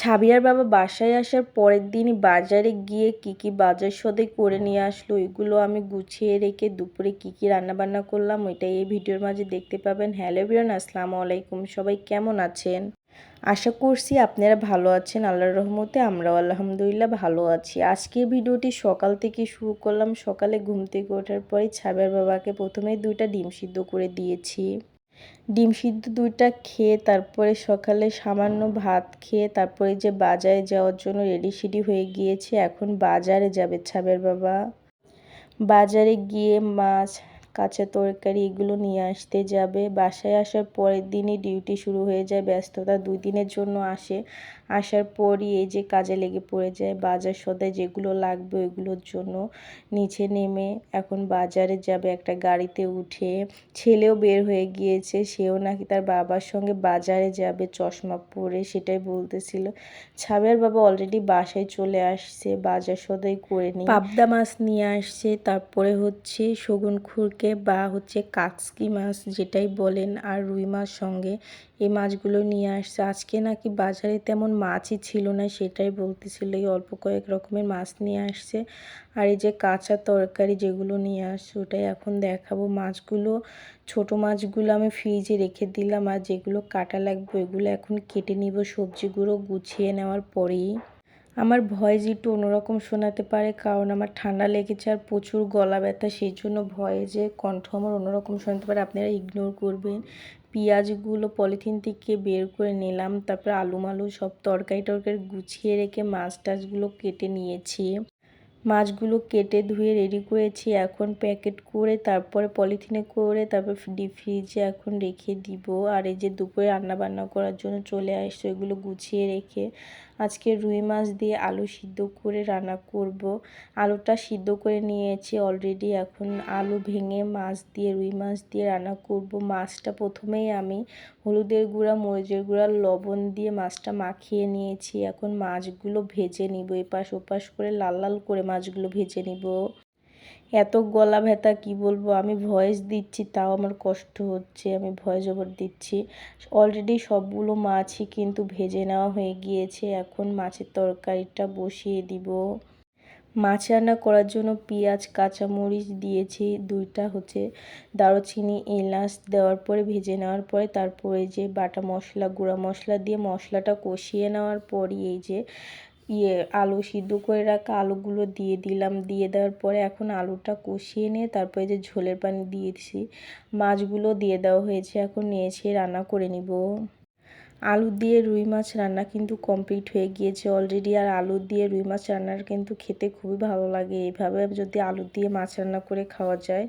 Javier বাবা বাসায় আসার পরের দিনই বাজারে গিয়ে কি কি বাজার সদাই করে নিয়ে আসলো, ওইগুলো আমি গুছিয়ে রেখে দুপুরে কি কি রান্না বান্না করলাম ওইটা এই ভিডিওর মাঝে দেখতে পাবেন। হ্যালো বিরন আসসালামু আলাইকুম। সবাই কেমন আছেন? আশা করছি আপনারা ভালো আছেন, আল্লাহর রহমতে আমরাও আলহামদুলিল্লাহ ভালো আছি। আজকের ভিডিওটি সকাল থেকে শুরু করলাম, সকালে ঘুম থেকে ওঠার পরেই ছাবের বাবাকে প্রথমে দুইটা ডিম সিদ্ধ করে দিয়েছি। ডিম সিদ্ধ দুইটা খেয়ে তারপরে সকালে সামান্য ভাত খেয়ে তারপরে যে বাজারে যাওয়ার জন্য রেডি সিডি হয়ে গিয়েছে। এখন বাজারে যাবে ছাবের বাবা। বাজারে গিয়ে মাছ কাঁচা তরকারি এগুলো নিয়ে আসতে যাবে। বাসায় আসার পরের দিনই ডিউটি শুরু হয়ে যায়, ব্যস্ততা দুই দিনের জন্য আসে। আসার পরই এই যে কাজে লেগে পড়ে যায়, বাজার সদায় যেগুলো লাগবে ওইগুলোর জন্য নিচে নেমে এখন বাজারে যাবে একটা গাড়িতে উঠে। ছেলেও বের হয়ে গিয়েছে, সেও নাকি তার বাবার সঙ্গে বাজারে যাবে, চশমা পরে সেটাই বলতেছিল। ছাবের বাবা অলরেডি বাসায় চলে আসছে, বাজার সদাই করে নিয়ে পাবদা মাছ নিয়ে আসছে, তারপরে হচ্ছে শগুন খুরকে বা হচ্ছে কাকসকি মাছ যেটাই বলেন আর রুই মাছ সঙ্গে এই মাছগুলো নিয়ে আসছে। আজকে নাকি বাজারে তেমন মাছই ছিল না, সেটাই বলতেছিল। এই অল্প কয়েক রকমের মাছ নিয়ে আসছে। আর এই যে কাঁচা তরকারি যেগুলো নিয়ে আসছে, ওটাই এখন দেখাবো। মাছগুলো, ছোট মাছগুলো আমি ফ্রিজে রেখে দিলাম আর যেগুলো কাটা লাগবে, ওইগুলো এখন কেটে নিব সবজিগুলো গুছিয়ে নেওয়ার পরেই। আমার ভয়েস একটু অন্যরকম শোনাতে পারে, কারণ আমার ঠান্ডা লেগেছে আর প্রচুর গলা ব্যথা, সেই জন্য ভয়ে যে কণ্ঠ আমার অন্যরকম শোনাতে পারে, আপনারা ইগনোর করবেন। পেঁয়াজগুলো পলিথিন থেকে বের করে নিলাম, তারপরে আলু মালু সব তরকারি টরকারি গুছিয়ে রেখে মাছ টাছগুলো কেটে নিয়েছি। মাছগুলো কেটে ধুয়ে রেডি করেছি। এখন প্যাকেট করে তারপরে পলিথিনে করে তারপর ডিপ ফ্রিজে এখন রেখে দিব। আর এই যে দুপুরে রান্না বান্না করার জন্য চলে আসছে এগুলো গুছিয়ে রেখে আজকে রুই মাছ দিয়ে আলু সিদ্ধ করে রান্না করব। আলুটা সিদ্ধ করে নিয়েছি অলরেডি এখন আলু ভেঙে মাছ দিয়ে, রুই মাছ দিয়ে রান্না করব। মাছটা প্রথমেই আমি হলুদের গুঁড়া, মরিচের গুঁড়া, লবণ দিয়ে মাছটা মাখিয়ে নিয়েছি। এখন মাছগুলো ভেজে নিব, এপাশ ওপাশ করে লাল লাল করে মাছগুলো ভেজে নিব। এত গলা ব্যথা, কি বলব? আমি ভয়েস দিচ্ছি, তাও আমার কষ্ট হচ্ছে, আমি ভয়েস ওভার দিচ্ছি। অলরেডি সবগুলো মাছই কিন্তু ভেজে নেওয়া হয়ে গিয়েছে, এখন মাছের তরকারিটা বসিয়ে দিব। মাছ রান্না করার জন্য পেঁয়াজ, কাঁচামরিচ দিয়েছি, দুইটা হচ্ছে দারুচিনি, এলাচ দেওয়ার পরে, ভেজে নেওয়ার পরে, তারপরে যে বাটা মশলা, গুঁড়া মশলা দিয়ে মশলাটা কষিয়ে নেওয়ার পরই এই যে ইয়ে আলু সিদ্ধ করে রাখা আলুগুলো দিয়ে দিলাম। দিয়ে দেওয়ার পরে এখন আলুটা কষিয়ে নিয়ে তারপরে যে ঝোলের পানি দিয়েছি, মাছগুলো দিয়ে দেওয়া হয়েছে। এখন নিয়েছি, রান্না করে নিব। আলু দিয়ে রুই মাছ রান্না কিন্তু কমপ্লিট হয়ে গিয়েছে অলরেডি আর আলু দিয়ে রুই মাছ রান্নার কিন্তু খেতে খুবই ভালো লাগে। এইভাবে যদি আলু দিয়ে মাছ রান্না করে খাওয়া যায়।